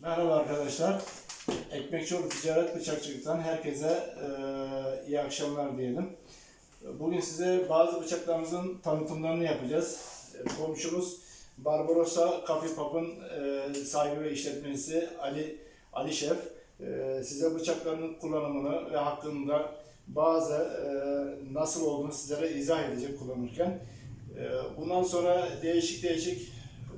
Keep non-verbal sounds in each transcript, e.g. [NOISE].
Merhaba arkadaşlar. Ekmekçioğlu Ticaret Bıçakçılık'tan herkese e, iyi akşamlar diyelim. Bugün size bazı bıçaklarımızın tanıtımlarını yapacağız. Komşumuz Barbarossa Coffee Pub'ın e, sahibi ve işletmecisi Ali Ali Şef e, size bıçakların kullanımını ve hakkında bazı e, nasıl olduğunu sizlere izah edecek kullanırken. E, bundan sonra değişik değişik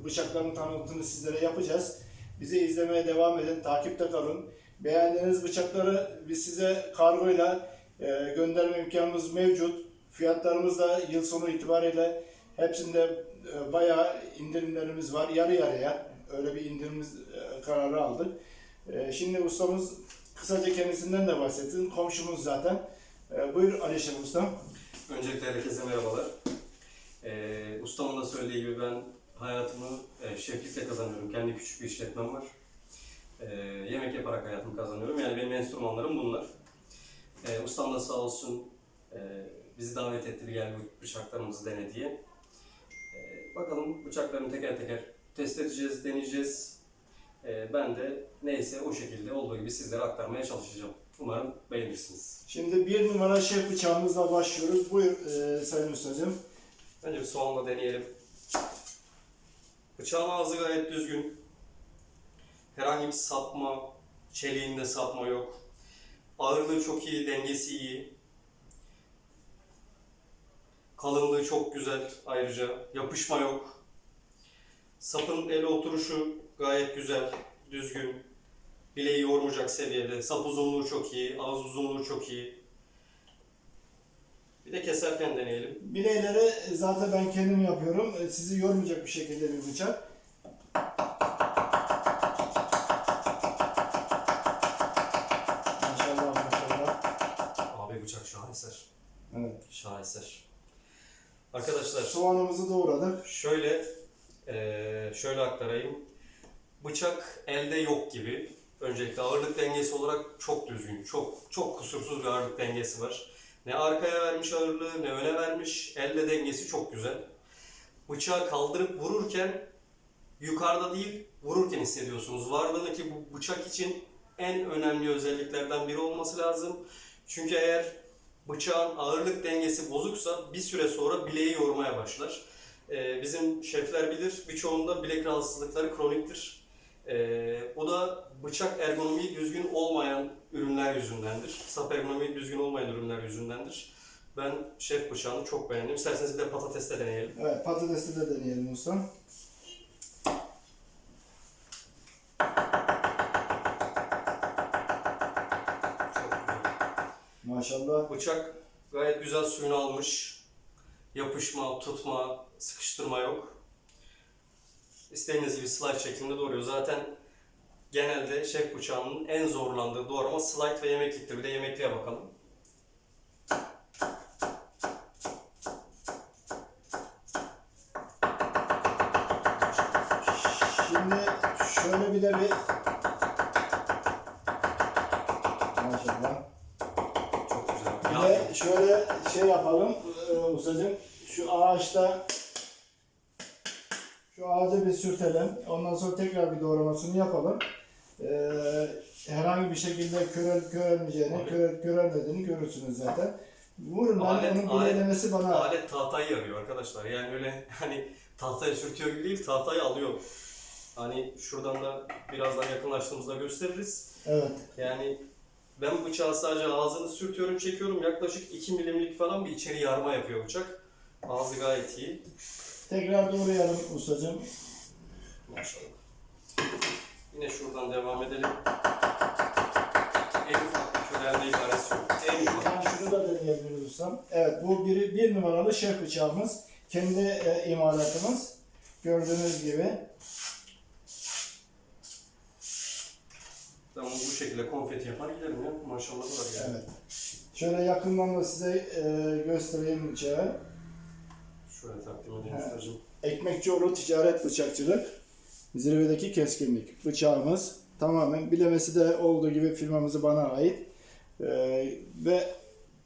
bıçakların tanıtımını sizlere yapacağız. Bizi izlemeye devam edin, takipte kalın. Beğendiğiniz bıçakları biz size kargoyla e, gönderme imkanımız mevcut. Fiyatlarımız da yıl sonu itibariyle hepsinde e, bayağı indirimlerimiz var. Yarı yarıya öyle bir indirimimiz e, kararı aldık. E, şimdi ustamız kısaca kendisinden de bahsetsin. Komşumuz zaten. E, buyur Alişan Ustam. Öncelikle herkese merhabalar. Ee, ustamın da söylediği gibi ben hayatımı e, şeflikle kazanıyorum. Kendi küçük bir işletmem var. Ee, yemek yaparak hayatımı kazanıyorum. Yani benim enstrümanlarım bunlar. Ee, ustam da sağ olsun e, bizi davet etti. Gel bu bıçaklarımızı dene diye. Ee, bakalım bıçaklarını teker teker test edeceğiz, deneyeceğiz. Ee, ben de neyse o şekilde olduğu gibi sizlere aktarmaya çalışacağım. Umarım beğenirsiniz. Şimdi bir numara şef bıçağımızla başlıyoruz. Buyur e, Sayın Ustacığım. Önce bir soğanla deneyelim. Bıçağın ağzı gayet düzgün. Herhangi bir sapma, çeliğinde sapma yok. Ağırlığı çok iyi, dengesi iyi. Kalınlığı çok güzel ayrıca. Yapışma yok. Sapın ele oturuşu gayet güzel, düzgün. Bileği yormayacak seviyede. Sap uzunluğu çok iyi, ağız uzunluğu çok iyi. Bir de keserken deneyelim. Bileyleri zaten ben kendim yapıyorum. E, Sizi yormayacak bir şekilde bir bıçak. Maşallah maşallah. Abi bıçak şaheser. Evet. Şaheser. Arkadaşlar Soğanımızı doğradık. şöyle eee, şöyle aktarayım. Bıçak elde yok gibi. Öncelikle ağırlık dengesi olarak çok düzgün, çok çok kusursuz bir ağırlık dengesi var. Ne arkaya vermiş ağırlığı, ne öne vermiş. Elle dengesi çok güzel. Bıçağı kaldırıp vururken yukarıda değil, vururken hissediyorsunuz. Varlığını ki bu bıçak için en önemli özelliklerden biri olması lazım. Çünkü eğer bıçağın ağırlık dengesi bozuksa bir süre sonra bileği yormaya başlar. Ee, bizim şefler bilir, birçoğunda bilek rahatsızlıkları kroniktir. Ee, o da bıçak ergonomi düzgün olmayan ürünler yüzündendir. Sap ergonomi düzgün olmayan ürünler yüzündendir. Ben şef bıçağını çok beğendim. İsterseniz bir de patates de deneyelim. Evet patatesi de deneyelim güzel. Maşallah. Bıçak gayet güzel suyunu almış. Yapışma, tutma, sıkıştırma yok. İstediğiniz gibi slide şeklinde doğruyor. Zaten genelde şef bıçağının en zorlandığı doğrama slide ve yemekliktir. Bir de yemekliğe bakalım. Şimdi şöyle bir de bir Maşallah. Çok güzel. Bir de şöyle şey yapalım e, ustacığım. Şu ağaçta şu ağaca bir sürtelim. Ondan sonra tekrar bir doğramasını yapalım. Ee, herhangi bir şekilde körel körelmeyeceğini, körel körelmediğini görürsünüz zaten. Vurun ben Alet- onun bilelemesi bana. Alet tahtayı yarıyor arkadaşlar. Yani öyle [LAUGHS] hani tahtaya sürtüyor gibi değil, tahtayı alıyor. Hani şuradan da birazdan yakınlaştığımızda gösteririz. Evet. Yani ben bıçağı sadece ağzını sürtüyorum, çekiyorum. Yaklaşık 2 milimlik falan bir içeri yarma yapıyor bıçak. Ağzı gayet iyi. Tekrar doğrayalım ustacığım. Maşallah. Yine şuradan devam edelim. En ufak bir körelme ibaresi yok. En ufak. Şunu da deneyebiliriz ustam. Evet bu bir, bir numaralı şef bıçağımız. Kendi e, imalatımız. Gördüğünüz gibi. Tamam bu şekilde konfeti yapar giderim ya. Maşallah var yani. Evet. Şöyle yakından da size e, göstereyim bıçağı. Şöyle takdim edeyim Evet. ustacığım. Ekmekçioğlu Ticaret Bıçakçılık. Zirvedeki keskinlik. Bıçağımız tamamen bilemesi de olduğu gibi firmamızı bana ait. E, ve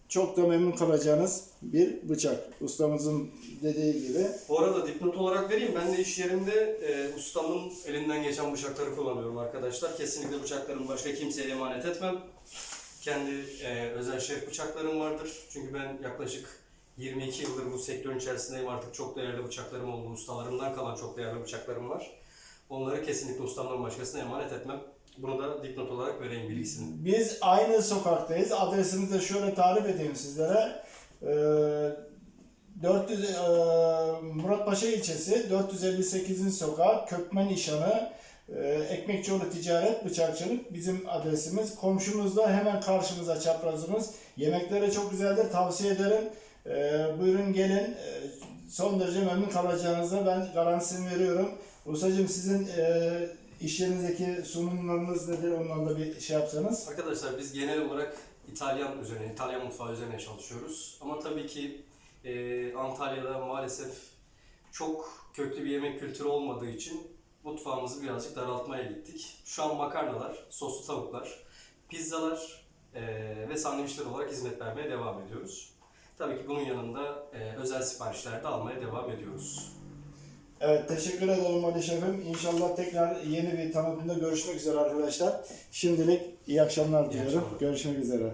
çok da memnun kalacağınız bir bıçak. Ustamızın dediği gibi. Bu arada dipnot olarak vereyim. Ben de iş yerimde e, ustamın elinden geçen bıçakları kullanıyorum arkadaşlar. Kesinlikle bıçaklarımı başka kimseye emanet etmem. Kendi e, özel şef bıçaklarım vardır. Çünkü ben yaklaşık 22 yıldır bu sektörün içerisindeyim. Artık çok değerli bıçaklarım oldu. Ustalarımdan kalan çok değerli bıçaklarım var. Onları kesinlikle ustamdan başkasına emanet etmem. Bunu da dipnot olarak vereyim bilgisini. Biz aynı sokaktayız. Adresimizi de şöyle tarif edeyim sizlere. Ee, 400 e, Muratpaşa ilçesi 458. sokak Kökmen İşanı e, Ekmekçioğlu Ticaret Bıçakçılık bizim adresimiz. Komşumuz da hemen karşımıza çaprazımız. Yemekleri çok güzeldir. Tavsiye ederim. Ee, buyurun gelin. Ee, son derece memnun kalacağınıza ben garantisini veriyorum. Ustacığım sizin e, iş sunumlarınız nedir? Ondan da bir şey yapsanız. Arkadaşlar biz genel olarak İtalyan üzerine, İtalyan mutfağı üzerine çalışıyoruz. Ama tabii ki e, Antalya'da maalesef çok köklü bir yemek kültürü olmadığı için mutfağımızı birazcık daraltmaya gittik. Şu an makarnalar, soslu tavuklar, pizzalar e, ve sandviçler olarak hizmet vermeye devam ediyoruz. Tabii ki bunun yanında e, özel siparişler de almaya devam ediyoruz. Evet teşekkür ederim Ali Şef'im. İnşallah tekrar yeni bir tanıtımda görüşmek üzere arkadaşlar. Şimdilik iyi akşamlar İyi diliyorum. akşamlar. Görüşmek üzere.